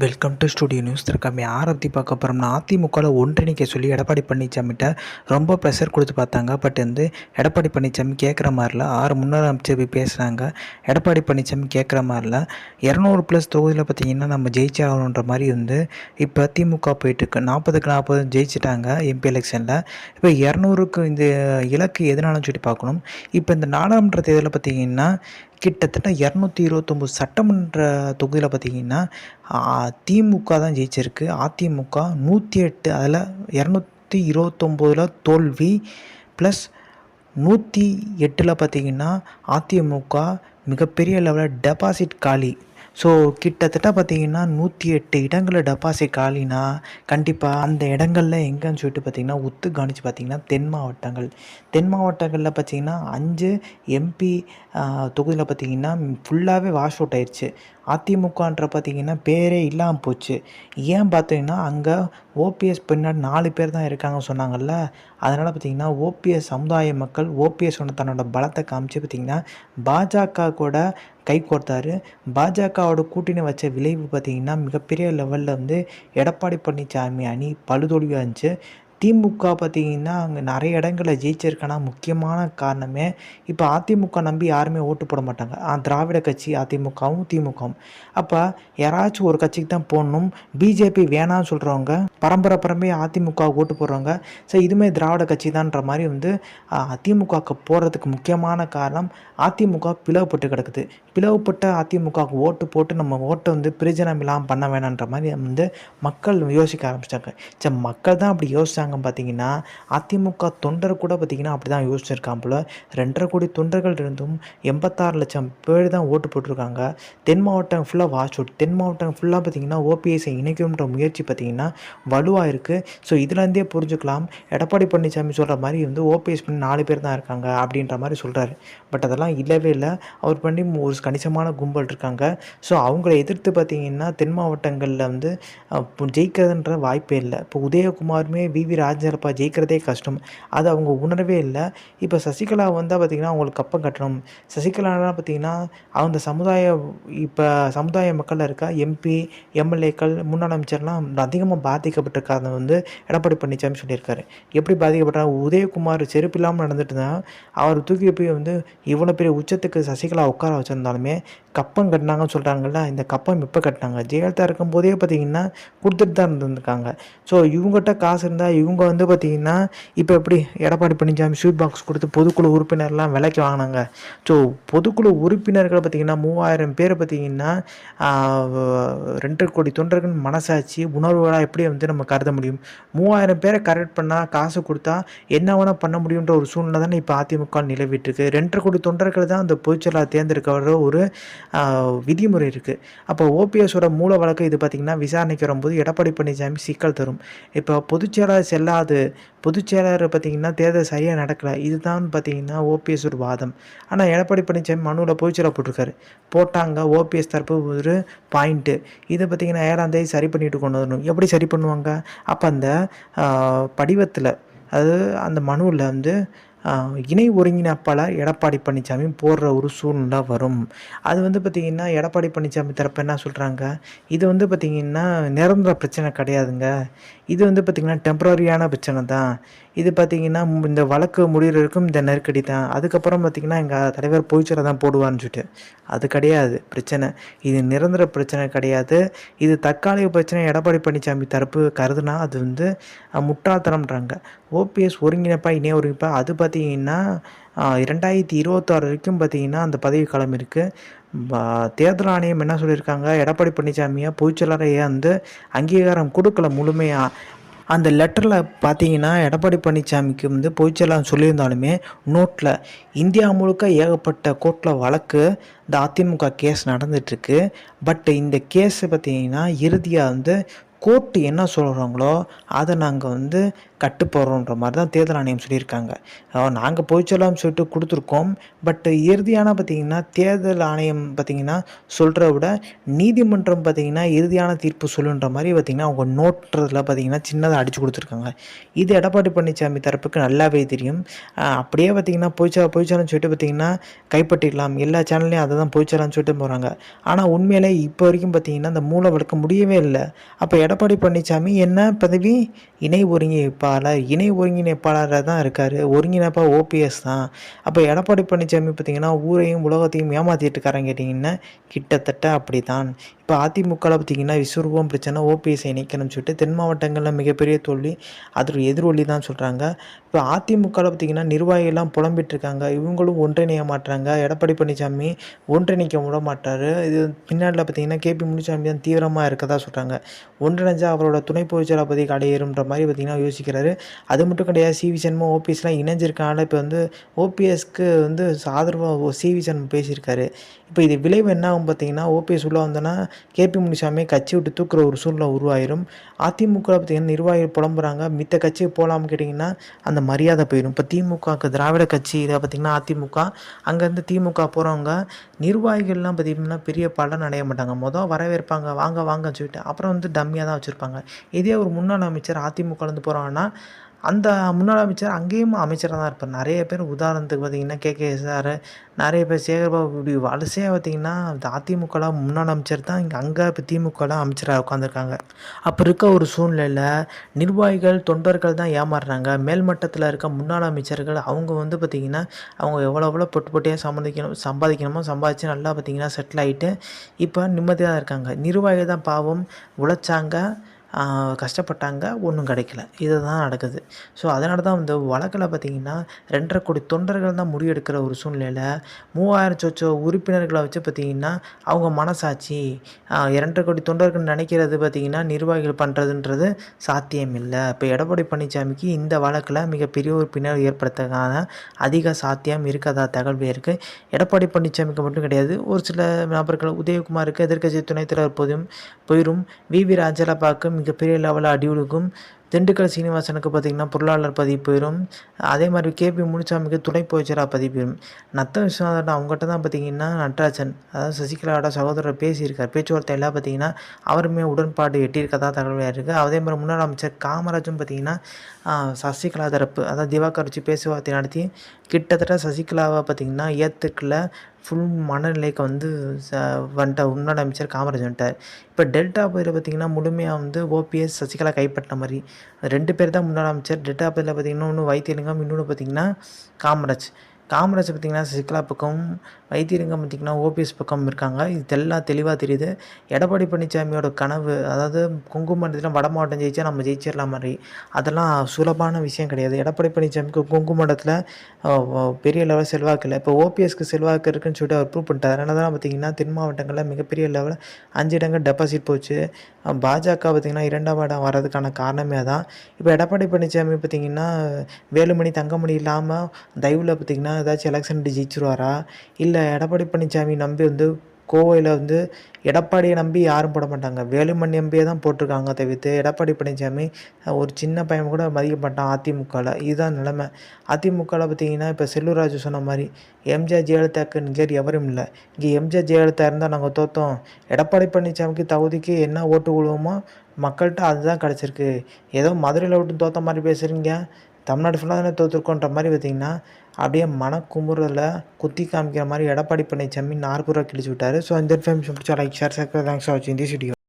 Welcome to studio news திருக்காமி ஆரத்தி பார்க்க போகிறோம்னா அதிமுகவில் ஒன்றிணைக்க சொல்லி எடப்பாடி பழனிசாமிகிட்ட ரொம்ப ப்ரெஷர் கொடுத்து பார்த்தாங்க. பட் வந்து எடப்பாடி பழனிசாமி கேட்குற மாதிரில ஆறு முன்னாள் அமைச்சர் போய் பேசுகிறாங்க எடப்பாடி பழனிசாமி கேட்குற மாதிரில இரநூறு ப்ளஸ் தொகுதியில் பார்த்தீங்கன்னா நம்ம ஜெயிச்சாகணுன்ற மாதிரி வந்து இப்போ திமுக போயிட்டுருக்கு நாற்பதுக்கு நாற்பது ஜெயிச்சிட்டாங்க எம்பி எலெக்ஷனில் இப்போ இரநூறுக்கு இந்த இலக்கு எதனாலும் சொல்லி பார்க்கணும். இப்போ இந்த நாடாளுமன்ற தேர்தலில் பார்த்தீங்கன்னா கிட்டத்தட்ட இரநூத்தி இருபத்தொம்போது சட்டமன்ற தொகுதியில் பார்த்தீங்கன்னா திமுக தான் ஜெயிச்சிருக்கு. அதிமுக நூற்றி எட்டு அதில் இரநூத்தி இருபத்தொம்போதில் தோல்வி ப்ளஸ் நூற்றி எட்டில் பார்த்தீங்கன்னா அதிமுக மிகப்பெரிய லெவலில் டெபாசிட் காலி. ஸோ கிட்டத்தட்ட பார்த்தீங்கன்னா நூற்றி எட்டு இடங்களில் டெபாசிட் காலினா கண்டிப்பாக அந்த இடங்களில் எங்கேன்னு சொல்லிட்டு பார்த்தீங்கன்னா உத்து கவனித்து பார்த்தீங்கன்னா தென் மாவட்டங்கள். தென் மாவட்டங்களில் பார்த்தீங்கன்னா அஞ்சு எம்பி தொகுதியில் பார்த்தீங்கன்னா ஃபுல்லாகவே வாஷ் அவுட் ஆயிடுச்சு அதிமுகன்ற பார்த்தீங்கன்னா பேரே இல்லாமல் போச்சு. ஏன் பார்த்தீங்கன்னா அங்கே ஓபிஎஸ் பின்னாடி நாலு பேர் தான் இருக்காங்க சொன்னாங்கல்ல? அதனால் பார்த்திங்கன்னா ஓபிஎஸ் சமுதாய மக்கள் ஓபிஎஸ் ஒன்று தன்னோட பலத்தை காமிச்சு பார்த்தீங்கன்னா பாஜக கூட கை கோர்த்தாரு. பாஜகவோட கூட்டணி வச்ச விளைவு பார்த்திங்கன்னா மிகப்பெரிய லெவலில் வந்து எடப்பாடி பழனிசாமி அணி பழுதொழிவாக இருந்துச்சு. திமுக பார்த்திங்கன்னா அங்கே நிறைய இடங்களில் ஜெயிச்சிருக்கனா முக்கியமான காரணமே இப்போ அதிமுக நம்பி யாருமே ஓட்டு போட மாட்டாங்க. திராவிட கட்சி அதிமுகவும் திமுகவும். அப்போ யாராச்சும் ஒரு கட்சிக்கு தான் போடணும். பிஜேபி வேணாம்னு சொல்கிறவங்க பரம்பரை பரம்பரை அதிமுக ஓட்டு போடுறவங்க ஸோ இதுமே திராவிட கட்சி தான்ற மாதிரி வந்து அதிமுகவுக்கு போகிறதுக்கு முக்கியமான காரணம் அதிமுக பிளவுபட்டு கிடக்குது. பிளவுபட்ட அதிமுகவுக்கு ஓட்டு போட்டு நம்ம ஓட்டை வந்து பிரிஜனம் இல்லாமல் பண்ண வேணான்ற மாதிரி வந்து மக்கள் யோசிக்க ஆரம்பிச்சிட்டாங்க சரி மக்கள் தான் அப்படி யோசிச்சாங்க. யோசிச்சாங்க பார்த்திங்கன்னா அதிமுக தொண்டர் கூட பார்த்தீங்கன்னா அப்படி தான் யோசிச்சிருக்கான் போல். ரெண்டரை கோடி தொண்டர்கள் இருந்தும் எண்பத்தாறு லட்சம் பேர் தான் ஓட்டு போட்டிருக்காங்க. தென் மாவட்டம் ஃபுல்லாக வாட்ச் அவுட் தென் மாவட்டம் ஃபுல்லாக பார்த்தீங்கன்னா ஓபிஎஸ்ஐ இணைக்கணுன்ற முயற்சி பார்த்தீங்கன்னா வலுவாக இருக்குது ஸோ இதுலேருந்தே புரிஞ்சுக்கலாம். எடப்பாடி பழனிசாமி சொல்கிற மாதிரி வந்து ஓபிஎஸ் பண்ணி நாலு பேர் தான் இருக்காங்க அப்படின்ற மாதிரி சொல்கிறாரு பட் அதெல்லாம் இல்லவே இல்லை. அவர் பண்ணி ஒரு கணிசமான கும்பல் இருக்காங்க. ஸோ அவங்கள எதிர்த்து பார்த்தீங்கன்னா தென் மாவட்டங்களில் வந்து ஜெயிக்கிறதுன்ற வாய்ப்பே இல்லை. இப்போ உதயகுமாருமே விவி ராஜேந்திரப்பா ஜெயிக்கிறதே கஷ்டம். அது அவங்க உணரவே இல்லை. இப்போ சசிகலா வந்தால் பார்த்திங்கன்னா அவங்களுக்கு கப்பம் கட்டணும். சசிகலாலாம் பார்த்திங்கன்னா அந்த சமுதாய இப்போ சமுதாய மக்களில் இருக்க எம்பி எம்எல்ஏக்கள் முன்னாள் அமைச்சர்லாம் அதிகமாக பாதிக்கப்பட்டிருக்காத வந்து எடப்பாடி பழனிசாமி சொல்லியிருக்காரு. எப்படி பாதிக்கப்பட்டாங்க? உதயகுமார் செருப்பு இல்லாமல் நடந்துட்டு தான் அவர் தூக்கி போய் வந்து இவ்வளோ பெரிய உச்சத்துக்கு சசிகலா உட்கார வச்சுருந்தாலுமே கப்பம் கட்டினாங்கன்னு சொல்கிறாங்கல்ல இந்த கப்பம் எப்போ கட்டினாங்க. ஜெயலலிதா இருக்கும்போதே பார்த்தீங்கன்னா கொடுத்துட்டு தான் இருந்திருக்காங்க ஸோ இவங்ககிட்ட காசு இருந்தால் இவங்க வந்து பார்த்திங்கன்னா இப்போ எப்படி எடப்பாடி பழனிசாமி ஸ்வீட் பாக்ஸ் கொடுத்து பொதுக்குழு உறுப்பினர்லாம் விலைக்கு வாங்கினாங்க. ஸோ பொதுக்குழு உறுப்பினர்கள் பார்த்திங்கன்னா மூவாயிரம் பேர் பார்த்திங்கன்னா ரெண்டு கோடி தொண்டர்கள் மனசாட்சி உணர்வுகளாக எப்படி வந்து நம்ம கருத முடியும்? மூவாயிரம் பேரை கரெக்ட் பண்ணால் காசு கொடுத்தா என்ன வேணால் பண்ண முடியுன்ற ஒரு சூழ்நிலை தானே இப்போ அதிமுக நிலவிட்டுருக்கு. ரெண்டரை கோடி தொண்டர்கள் தான் அந்த பொதுச்செயலாளர் தேர்ந்தெடுக்கிற ஒரு விதிமுறை இருக்குது அப்போ ஓபிஎஸோட மூல வழக்கு இது பார்த்திங்கன்னா விசாரணைக்கு வரும்போது எடப்பாடி பழனிசாமி சிக்கல் தரும். இப்போ பொதுச்செயலாளர் செல்லாது. பொதுச்செயலாளர் பார்த்திங்கன்னா தேர்தல் சரியாக நடக்கலை. இதுதான் பார்த்திங்கன்னா ஓபிஎஸ் ஒரு வாதம். ஆனால் எடப்பாடி பழனிசாமி மனுவில் பொதுச்செயலாளர் போட்டிருக்காரு. போட்டாங்க. ஓபிஎஸ் தரப்பு ஒரு பாயிண்ட்டு இதை பார்த்திங்கன்னா ஏழாந்தேதி சரி பண்ணிட்டு கொண்டு வரணும். எப்படி சரி பண்ணுவாங்க? அப்போ அந்த படிவத்தில் அதாவது அந்த மனுவில் வந்து இணை ஒருங்கிணைப்பாளர் எடப்பாடி பழனிசாமி போடுற ஒரு சூழ்நிலை வரும். அது வந்து பார்த்திங்கன்னா எடப்பாடி பழனிசாமி தரப்பு என்ன சொல்கிறாங்க இது வந்து பார்த்திங்கன்னா நிரந்தர பிரச்சனை கிடையாதுங்க. இது வந்து பார்த்திங்கன்னா டெம்பரரியான பிரச்சனை தான். இது பார்த்திங்கன்னா இந்த வழக்கு முடிகிறதுக்கும் இந்த நெருக்கடி தான். அதுக்கப்புறம் பார்த்திங்கன்னா எங்கள் தலைவர் போய்ச்சரை தான் போடுவார்னு சொல்லிட்டு. அது கிடையாது. பிரச்சனை. இது நிரந்தர பிரச்சனை கிடையாது. இது தற்காலிக பிரச்சனை. எடப்பாடி பழனிசாமி தரப்பு கருதுனா அது வந்து முட்டாள்தனம்ன்றாங்க. ஓபிஎஸ் ஒருங்கிணைப்பாக இணைய ஒருங்கிணைப்பாக அது பார்த்திங்கன்னா இரண்டாயிரத்தி இருபத்தாறு வரைக்கும் பார்த்திங்கன்னா அந்த பதவி இருக்குது தேர்தல் ஆணையம் என்ன சொல்லியிருக்காங்க? எடப்பாடி பழனிசாமியை பொதுச்செயலாளரையே வந்து அங்கீகாரம் கொடுக்கல முழுமையாக அந்த லெட்டரில் பார்த்தீங்கன்னா எடப்பாடி பழனிசாமிக்கு வந்து பொய்ச்செல்லாம் சொல்லியிருந்தாலுமே நோட்டில் இந்தியா முழுக்க ஏகப்பட்ட கோர்ட்டில் வழக்கு இந்த அதிமுக கேஸ் நடந்துகிட்ருக்கு பட் இந்த கேஸை பார்த்தீங்கன்னா இறுதியாக வந்து கோர்ட்டு என்ன சொல்கிறாங்களோ அதை நாங்கள் வந்து கட்டு போடுறோன்ற மாதிரி தான் தேர்தல் ஆணையம் சொல்லியிருக்காங்க. நாங்கள் பொதுச்செயலாளர்னு சொல்லிட்டு கொடுத்துருக்கோம். பட் இறுதியான பார்த்தீங்கன்னா தேர்தல் ஆணையம் பார்த்தீங்கன்னா சொல்கிறத விட நீதிமன்றம் பார்த்தீங்கன்னா இறுதியான தீர்ப்பு சொல்லுன்ற மாதிரி பார்த்திங்கன்னா அவங்க நோட்டுறதுல பார்த்தீங்கன்னா சின்னதாக அடித்து கொடுத்துருக்காங்க. இது எடப்பாடி பழனிசாமி தரப்புக்கு நல்லாவே தெரியும். அப்படியே பார்த்தீங்கன்னா பொய்ச்சா பொய்ச்சாலன்னு சொல்லிட்டு பார்த்திங்கன்னா கைப்பற்றிடலாம். எல்லா சேனல்லையும் அதை தான் பொய்ச்சாலன்னு சொல்லிட்டு போகிறாங்க ஆனால் உண்மையிலே இப்போ வரைக்கும் பார்த்தீங்கன்னா அந்த மூளை வளர்க்க முடியவே இல்லை. அப்போ எடப்பாடி பழனிசாமி என்ன பதவி? இணை ஒருங்கிணைப்பாளர் இணை ஒருங்கிணைப்பாளராக தான் இருக்கார். ஒருங்கிணைப்பாக ஓபிஎஸ் தான். அப்போ எடப்பாடி பழனிசாமி பார்த்திங்கன்னா ஊரையும் உலகத்தையும் ஏமாற்றிட்டு இருக்காரன்னு கேட்டிங்கன்னா கிட்டத்தட்ட அப்படி தான் இப்போ அதிமுகவில் பார்த்தீங்கன்னா விஸ்வரூபம் பிரச்சனை ஓபிஎஸ்ஸை இணைக்கணும்னு சொல்லிட்டு தென் மாவட்டங்களில் மிகப்பெரிய தோல்வி அது எதிரொலி தான் சொல்கிறாங்க இப்போ அதிமுகவில் பார்த்திங்கன்னா நிர்வாகிகள்லாம் புலம்பிட்டுருக்காங்க இவங்களும் ஒன்றிணைய மாட்டாங்க எடப்பாடி பழனிசாமி ஒன்றிணைக்க விட மாட்டார். இது பின்னாடியில் பார்த்தீங்கன்னா கேபி முனிசாமி தான் தீவிரமாக இருக்கதா சொல்கிறாங்க ஒன்றிணைஞ்சால் அவரோட துணை பொதுச்செயலாளர் பதவிக்கு அடையறுன்ற மாதிரி பார்த்தீங்கன்னா யோசிக்கிறார். அது மட்டும் கிடையாது சிவி சண்முகம் ஓபிஎஸ்லாம் இணைஞ்சிருக்காங்க இப்போ வந்து ஓபிஎஸ்க்கு வந்து ஆதரவாக சிவி சண்முகம் பேசியிருக்காரு. இப்போ இது விளைவு என்ன ஆகும் பார்த்தீங்கன்னா ஓபிஎஸ் உள்ளே வந்தோன்னா கேபி முனிசாமியை கட்சி விட்டு தூக்குற ஒரு சூழ்நிலை உருவாயிரும். அதிமுக பார்த்தீங்கன்னா நிர்வாகிகள் புலம்புறாங்க? மித்த கட்சி போகலாம்னு கேட்டிங்கன்னா அந்த மரியாதை போயிடும் இப்போ திமுகவுக்கு திராவிட கட்சி இதை பார்த்திங்கன்னா அதிமுக. அங்கேருந்து திமுக போகிறவங்க நிர்வாகிகள்லாம் பார்த்திங்கன்னா பெரிய பலன் அடைய மாட்டாங்க. மொதல் வரவேற்பாங்க வாங்க வாங்கன்னு சொல்லிட்டு அப்புறம் வந்து டம்மியாக தான் வச்சுருப்பாங்க. இதே ஒரு முன்னாள் அமைச்சர் அதிமுகலேருந்து போகிறாங்கன்னா அந்த முன்னாள் அமைச்சர் அங்கேயும் அமைச்சராக தான் இருப்பார். நிறைய பேர் உதாரணத்துக்கு பார்த்தீங்கன்னா கே. கே. சார் நிறைய பேர் சேகர்பாபு இப்படி வலசையாக பார்த்தீங்கன்னா அதிமுகலாம் முன்னாள் அமைச்சர் தான் இங்கே அங்கே இப்போ திமுகலாம் அமைச்சராக உட்காந்துருக்காங்க அப்போ இருக்க ஒரு சூழ்நிலையில் நிர்வாகிகள் தொண்டர்கள் தான் ஏமாறுறாங்க. மேல்மட்டத்தில் இருக்க முன்னாள் அமைச்சர்கள் அவங்க வந்து பார்த்திங்கன்னா அவங்க எவ்வளோ எவ்வளோ பொட்டு பொட்டியாக சம்பாதிக்கணும் சம்பாதிக்கணுமோ சம்பாதிச்சு நல்லா பார்த்திங்கன்னா செட்டில் ஆகிட்டு இப்போ நிம்மதியாக இருக்காங்க. நிர்வாகிகள் தான் பாவம் உழைச்சாங்க. கஷ்டப்பட்டாங்க ஒன்றும் கிடைக்கல. இதுதான் நடக்குது. ஸோ அதனால தான் இந்த வழக்கில் பார்த்தீங்கன்னா ரெண்டரை கோடி தொண்டர்கள் தான் முடிவெடுக்கிற ஒரு சூழ்நிலையில் மூவாயிரம் சொச்சோ உறுப்பினர்களை வச்சு பார்த்தீங்கன்னா அவங்க மனசாட்சி இரண்டரை கோடி தொண்டர்கள் நினைக்கிறது பார்த்தீங்கன்னா நிர்வாகிகள் பண்ணுறதுன்றது சாத்தியம் இல்லை இப்போ எடப்பாடி பழனிசாமிக்கு இந்த வழக்கில் மிகப்பெரிய ஒரு பின்னர் ஏற்படுத்துறதுக்கான அதிக சாத்தியம் இருக்கதா தகவல் இருக்குது எடப்பாடி பழனிசாமிக்கு மட்டும் கிடையாது ஒரு சில நபர்கள் உதயகுமாருக்கு எதிர்க்கட்சி துணைத் தலைவர் போதும் போயிரும். வி. வி. ராஜலபாக்கும் மிகப்பெரிய லெவலில் அடி கொடுக்கும் திண்டுக்கல் சீனிவாசனுக்கு பார்த்திங்கன்னா பொருளாளர் பதவி போயிடும் அதே மாதிரி கேபி முனுசாமிக்கு துணை போச்சராக பதவி போயிடும் நத்த விஸ்வநாதன் அவங்ககிட்ட தான் பார்த்தீங்கன்னா நட்ராஜன் அதாவது சசிகலாவோட சகோதரர் பேசியிருக்கார். பேச்சுவார்த்தை எல்லாம் பார்த்தீங்கன்னா அவருமே உடன்பாடு எட்டியிருக்கதா தகவலாக இருக்குது அதே மாதிரி முன்னாள் அமைச்சர் காமராஜும் பார்த்தீங்கன்னா சசிகலா தரப்பு அதாவது திவாகர் வச்சு பேச்சுவார்த்தை நடத்தி கிட்டத்தட்ட சசிகலாவை பார்த்தீங்கன்னா ஏற்றுக்கல ஃபுல் மனநிலைக்கு வந்து ச வந்துட்டார் முன்னாள் அமைச்சர் காமராஜ் வந்துட்டார். இப்போ டெல்டா பகுதியில் பார்த்திங்கன்னா முழுமையாக வந்து ஓபிஎஸ் சசிகலா கைப்பற்றின மாதிரி. ரெண்டு பேர் தான் முன்னாள் அமைச்சர். டெல்டா பகுதியில் பார்த்தீங்கன்னா ஒன்று வைத்தியலிங்கம் இன்னொன்று பார்த்திங்கன்னா காமராஜ். காமராஜ் பார்த்திங்கன்னா சிக்கலா பக்கம் வைத்தியலிங்கம் பார்த்திங்கன்னா ஓபிஎஸ் பக்கம் இருக்காங்க. இது எல்லாம் தெளிவாக தெரியுது. எடப்பாடி பழனிசாமியோட கனவு அதாவது குங்குமண்டலத்தில் வட மாவட்டம் ஜெயிச்சா நம்ம ஜெயிச்சிடலாம் மாதிரி அதெல்லாம் சுலபான விஷயம் கிடையாது. எடப்பாடி பழனிசாமிக்கு குங்குமண்டலத்தில் பெரிய லெவல் செல்வாக்கு இல்லை இப்போ ஓபிஎஸ்க்கு செல்வாக்கு இருக்குன்னு சொல்லிட்டு அவர் ப்ரூவ் பண்ணிட்டார். அதனால தான் பார்த்திங்கன்னா தென் மாவட்டங்களில் மிகப்பெரிய லெவலில் அஞ்சு இடங்கள் டெபாசிட் போச்சு. பாஜக பார்த்திங்கன்னா இரண்டாம் இடம் வர்றதுக்கான காரணமே தான் இப்போ எடப்பாடி பழனிசாமி பார்த்திங்கன்னா வேலுமணி தங்கமணி இல்லாமல் தயவில் பார்த்திங்கன்னா ஏதாச்சும் எலெக்ஷன் ஜெயிச்சிருவாரா? இல்லை எடப்பாடி பழனிசாமி நம்பி வந்து கோவையில் வந்து எடப்பாடியை நம்பி யாரும் போட மாட்டாங்க. வேலுமணி நம்பியே தான் போட்டிருக்காங்க தவிர்த்து எடப்பாடி பழனிசாமி ஒரு சின்ன பையன் கூட மதிக்க மாட்டான் அதிமுகவில் இதுதான் நிலைமை. அதிமுகவில் பார்த்தீங்கன்னா இப்போ செல்லூர் ராஜு சொன்ன மாதிரி எம்ஜிஆர் ஜெயலலிதாக்கு நிகர் எவரும் இல்லை. இங்கே எம்ஜிஆர் ஜெயலலிதா இருந்தால் நாங்கள் தோத்தோம். எடப்பாடி பழனிசாமிக்கு தகுதிக்கு என்ன ஓட்டு விழுவோமோ மக்கள்கிட்ட அதுதான் கிடச்சிருக்கு. ஏதோ மதுரையில் விட்டு தோத்த மாதிரி பேசுகிறீங்க தமிழ்நாடு ஃபுல்லாக தானே தோற்றுருக்கோன்ற மாதிரி பார்த்தீங்கன்னா அப்படியே மனக்குமுறில் குத்தி காமிக்கிற மாதிரி எடப்பாடி பழனிசாமி நாற்பது ரூபா கிழிச்சு விட்டார். ஸோ இந்த இன்ஃபர்மேஷன் பிடிச்சா like share subscribe thanks for வாட்சிங் திஸ் வீடியோ